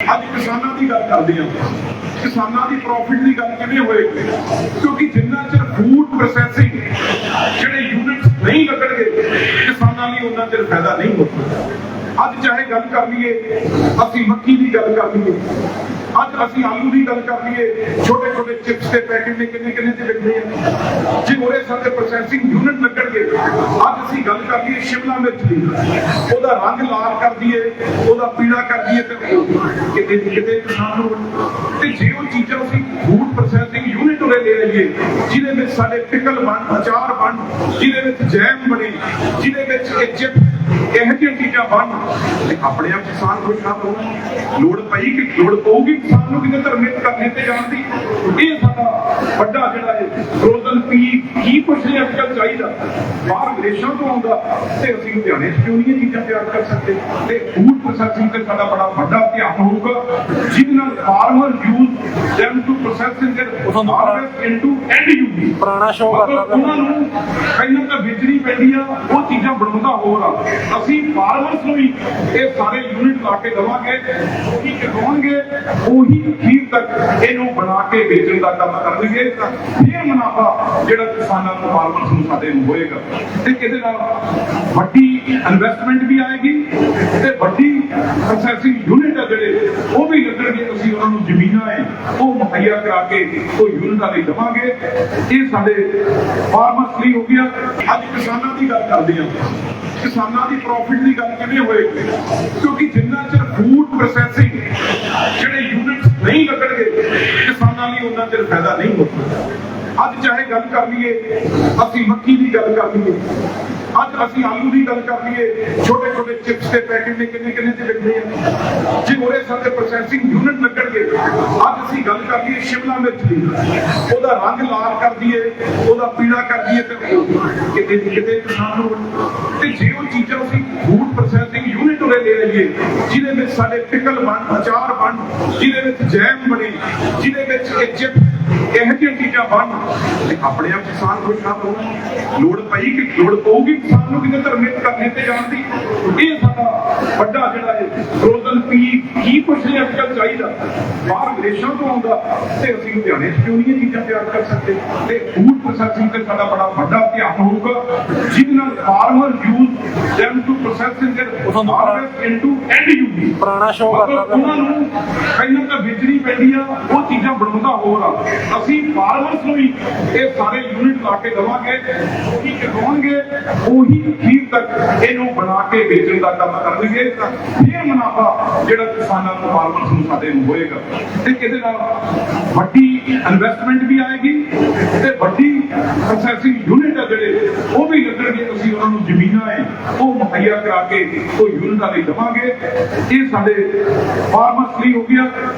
ਅੱਜ ਕਿਸਾਨਾਂ ਦੀ ਗੱਲ ਕਰਦੇ ਹਾਂ। ਕਿਸਾਨਾਂ ਦੀ ਪ੍ਰੋਫਿਟ ਦੀ ਗੱਲ ਕਿਵੇਂ ਹੋਏਗੀ? ਕਿਉਂਕਿ ਜਿੰਨਾ ਚਿਰ ਫੂਡ ਪ੍ਰੋਸੈਸਿੰਗ ਜਿਹੜੇ ਯੂਨਿਟਸ ਨਹੀਂ ਲੱਗਣਗੇ, ਕਿਸਾਨਾਂ ਲਈ ਉਹਨਾਂ ਚਿਰ ਫਾਇਦਾ ਨਹੀਂ ਹੋਣਾ ਅੱਜ ਚਾਹੇ ਗੱਲ ਕਰ ਲਈਏ, ਅਸੀਂ ਮੱਕੀ ਦੀ ਗੱਲ ਕਰ ਲਈਏ, ਅੱਜ ਅਸੀਂ ਆਲੂ ਦੀ ਗੱਲ ਕਰ ਲਈਏ ਛੋਟੇ ਛੋਟੇ ਚਿਪਸ ਦੇ ਪੈਕੇਟ ਨੇ ਕਿੰਨੇ ਕਿੰਨੇ ਦੇ ਵਿਕਦੇ ਆ? ਜੇ ਉਹਦੇ ਸਾਡੇ ਪ੍ਰੋਸੈਸਿੰਗ ਯੂਨਿਟ ਲੱਗਣਗੇ ਅੱਜ ਅਸੀਂ ਗੱਲ ਕਰ ਲਈਏ ਸ਼ਿਮਲਾ ਮਿਰਚ ਦੀ। ਉਹਦਾ ਰੰਗ ਲਾਲ ਕਰ ਦਈਏ, ਉਹਦਾ ਪੀਲਾ ਕਰ ਦਈਏ ਤੇ ਕਿਤੇ ਕਿਤੇ ਕਿਸਾਨ ਨੂੰ ਤੇ ਜੇ ਉਹ ਚੀਜ਼ਾਂ ਅਸੀਂ ਫੂਡ ਪ੍ਰੋਸੈਸਿੰਗ ਯੂਨਿਟ ਉਰੇ ਲੈ ਲਈਏ, ਜਿਹਦੇ ਵਿੱਚ ਸਾਡੇ ਪਿਕਲ ਬਣ, ਅਚਾਰ ਬਣ, ਜਿਹਦੇ ਵਿੱਚ ਜੈਮ ਬਣੇ, ਜਿਹਦੇ ਵਿੱਚ ਇਹ ਇਹੋ ਜਿਹੀਆਂ ਚੀਜ਼ਾਂ ਬਣ, ਤੇ ਆਪਣੇ ਆਪ ਕਿਸਾਨ ਖੁਸ਼ ਨਾ ਹੋਣ ਲੋੜ ਪਈ ਕਿ ਲੋੜ ਪਊਗੀ, ਕਿਸਾਨ ਨੂੰ ਕਿਤੇ ਧਰਮਿਤ ਕਰਨੇ ਤੇ ਜਾਣ ਦੀ। ਇਹ ਸਾਡਾ ਵੱਡਾ ਜਿਹੜਾ ਹੈ ਫਰੋਜ਼ਨ ਪੀ ਕੀ ਕੁਛ ਨਹੀਂ ਅੱਜ ਕੱਲ੍ਹ ਚਾਹੀਦਾ। ਬਾਹਰ ਵਿਦੇਸ਼ਾਂ ਤੋਂ ਆਉਂਦਾ ਤੇ ਅਸੀਂ ਲੁਧਿਆਣੇ 'ਚ ਕਿਉਂ ਨਹੀਂ ਇਹ ਚੀਜ਼ਾਂ ਤਿਆਰ ਕਰ ਸਕਦੇ? ਤੇ ਫੂਡ ਪ੍ਰੋਸੈਸਿੰਗ ਤੇ ਸਾਡਾ ਬੜਾ ਵੱਡਾ ਧਿਆਨ ਹੋਊਗਾ। ਜਿਹਦੇ ਨਾਲ farmer use them to process in their harvest into end use ਪੁਰਾਣਾ ਸ਼ੋਅ ਕਰਦਾ ਉਹਨਾਂ ਨੂੰ ਕਈਆਂ ਤਾਂ ਵੇਚਣੀ ਪੈਂਦੀ ਆ ਹੋਰ ਆ ਅਸੀਂ ਫਾਰਮਰਸ ਨੂੰ ਹੀ ਇਹ ਸਾਰੇ ਯੂਨਿਟ ਲਾ ਕੇ ਦੇਵਾਂਗੇ, ਉਹੀ ਚਕਾਉਣਗੇ ਉਹੀ ਅਖੀਰ ਤੱਕ ਇਹਨੂੰ ਬਣਾ ਕੇ ਵੇਚਣ ਦਾ ਕੰਮ ਕਰਨਗੇ ਫਿਰ ਮੁਨਾਫਾ ਜਿਹੜਾ ਕਿਸਾਨਾਂ ਨੂੰ ਫਾਰਮਰਸ ਨੂੰ ਸਾਡੇ ਨੂੰ ਹੋਏਗਾ। ਤੇ ਇਹਦੇ ਨਾਲ ਵੱਡੀ ਇਨਵੈਸਟਮੈਂਟ ਵੀ ਆਏਗੀ ਤੇ ਵੱਡੀ ਪ੍ਰੋਸੈਸਿੰਗ ਯੂਨਿਟ ਆ ਜਿਹੜੇ, ਉਹ ਵੀ ਅਸੀਂ ਉਹਨਾਂ ਨੂੰ ਜ਼ਮੀਨਾਂ ਹੈ, ਉਹ ਮੁਹੱਈਆ ਕਰਾ ਕੇ ਉਹ ਯੂਨਿਟਾਂ ਲਈ ਦੇਵਾਂਗੇ। ਇਹ ਸਾਡੇ ਫਾਰਮਰਸ ਲਈ ਹੋ ਗਿਆ। ਅੱਜ ਕਿਸਾਨਾਂ ਦੀ ਗੱਲ ਕਰਦੇ ਹਾਂ। ਕਿਸਾਨਾਂ ਦੀ ਪ੍ਰੋਫਿਟ ਦੀ ਗੱਲ ਕਿਵੇਂ ਹੋਏਗੀ ਕਿਉਂਕਿ ਜਿੰਨਾ ਚਿਰ ਫੂਡ ਪ੍ਰੋਸੈਸਿੰਗ ਜਿਹੜੇ ਯੂਨਿਟਸ ਨਹੀਂ ਲੱਗਣਗੇ, ਕਿਸਾਨਾਂ ਲਈ ਉਹਨਾਂ ਚਿਰ ਫਾਇਦਾ ਨਹੀਂ ਹੋਣਾ ਅੱਜ ਚਾਹੇ ਗੱਲ ਕਰ ਲਈਏ, ਅਸੀਂ ਮੱਕੀ ਦੀ ਗੱਲ ਕਰ ਲਈਏ। ਅੱਜ ਅਸੀਂ ਆਲੂ ਦੀ ਗੱਲ ਕਰ ਲਈਏ ਛੋਟੇ ਛੋਟੇ ਚਿਪਸ ਦੇ ਪੈਕੇਟ ਨੇ ਕਿੰਨੇ ਕਿੰਨੇ ਦੇ ਵਿਕਦੇ ਆ ਜੇ ਉਹਦੇ ਸਾਡੇ ਪ੍ਰੋਸੈਸਿੰਗ ਯੂਨਿਟ ਲੱਗਣਗੇ। ਅੱਜ ਅਸੀਂ ਗੱਲ ਕਰ ਲਈਏ ਸ਼ਿਮਲਾ ਮਿਰਚ ਦੀ। ਉਹਦਾ ਰੰਗ ਲਾਲ ਕਰ ਦਈਏ, ਉਹਦਾ ਪੀਲਾ ਕਰ ਦਈਏ ਤੇ ਕਿਤੇ ਕਿਤੇ ਕਿਸਾਨ ਨੂੰ ਤੇ ਜੇ ਉਹ ਚੀਜ਼ਾਂ ਅਸੀਂ ਫੂਡ ਪ੍ਰੋਸੈਸਿੰਗ ਯੂਨਿਟ ਉਰੇ ਲੈ ਲਈਏ, ਜਿਹਦੇ ਵਿੱਚ ਸਾਡੇ ਪਿਕਲ ਬਣ, ਅਚਾਰ ਬਣ, ਜਿਹਦੇ ਵਿੱਚ ਜੈਮ ਬਣੇ, ਜਿਹਦੇ ਵਿੱਚ ਇਹ ਇਹੋ ਜਿਹੀਆਂ ਚੀਜ਼ਾਂ ਬਣ, ਤੇ ਆਪਣੇ ਆਪ ਕਿਸਾਨ ਖੁਸ਼ ਨਾ ਹੋਣ ਲੋੜ ਪਈ ਕਿ ਲੋੜ ਪਊਗੀ, ਕਿਸਾਨ ਨੂੰ ਕਿਤੇ ਧਰਮਿਤ ਕਰਨੇ ਤੇ ਜਾਣ ਦੀ। ਇਹ ਸਾਡਾ ਵੱਡਾ ਜਿਹੜਾ ਹੈ ਪੀ ਕੀ ਕੁਛ ਨਹੀਂ ਅੱਜ ਕੱਲ੍ਹ ਚਾਹੀਦਾ। ਬਾਹਰ ਵਿਦੇਸ਼ਾਂ ਤੋਂ ਆਉਂਦਾ ਤੇ ਅਸੀਂ ਲੁਧਿਆਣੇ 'ਚ ਕਿਉਂ ਨਹੀਂ ਇਹ ਚੀਜ਼ਾਂ ਤਿਆਰ ਕਰ ਸਕਦੇ? ਤੇ ਫੂਡ ਪ੍ਰੋਸੈਸਿੰਗ ਤੇ ਸਾਡਾ ਬੜਾ ਵੱਡਾ ਧਿਆਨ ਹੋਊਗਾ। ਜਿਹਦੇ ਨਾਲ farmer use them to process in their harvest into end use ਪੁਰਾਣਾ ਸ਼ੋਅ ਕਰਦਾ ਉਹਨਾਂ ਨੂੰ ਕਈਆਂ ਤਾਂ ਵੇਚਣੀ ਪੈਂਦੀ ਆ ਉਹ ਚੀਜ਼ਾਂ ਬਣਾਉਂਦਾ ਹੋਰ ਆ। ਅਸੀਂ ਫਾਰਮਰਸ ਨੂੰ ਹੀ ਇਹ ਸਾਰੇ ਯੂਨਿਟ ਲਾ ਕੇ ਦੇਵਾਂਗੇ ਉਹੀ ਚਕਾਉਣਗੇ ਉਹੀ ਅਖੀਰ ਤੱਕ ਇਹਨੂੰ ਬਣਾ ਕੇ ਵੇਚਣ ਦਾ ਕੰਮ ਕਰਨਗੇ। ਫਿਰ ਮੁਨਾਫਾ ਜਿਹੜਾ ਕਿਸਾਨਾਂ ਨੂੰ ਨੂੰ ਸਾਡੇ ਨੂੰ ਹੋਏਗਾ, ਤੇ ਇਹਦੇ ਨਾਲ ਵੱਡੀ ਇਨਵੈਸਟਮੈਂਟ ਵੀ ਆਏਗੀ ਤੇ ਵੱਡੀ ਪ੍ਰੋਸੈਸਿੰਗ ਯੂਨਿਟ ਆ ਜਿਹੜੇ, ਉਹ ਵੀ ਲੱਗਣਗੇ। ਅਸੀਂ ਉਹਨਾਂ ਨੂੰ ਜ਼ਮੀਨਾਂ ਹੈ, ਉਹ ਮੁਹੱਈਆ ਕਰਾ ਕੇ ਉਹ ਯੂਨਿਟਾਂ ਲਈ ਦੇਵਾਂਗੇ। ਇਹ ਸਾਡੇ ਫਾਰਮਰਸ ਲਈ ਹੋ ਗਿਆ।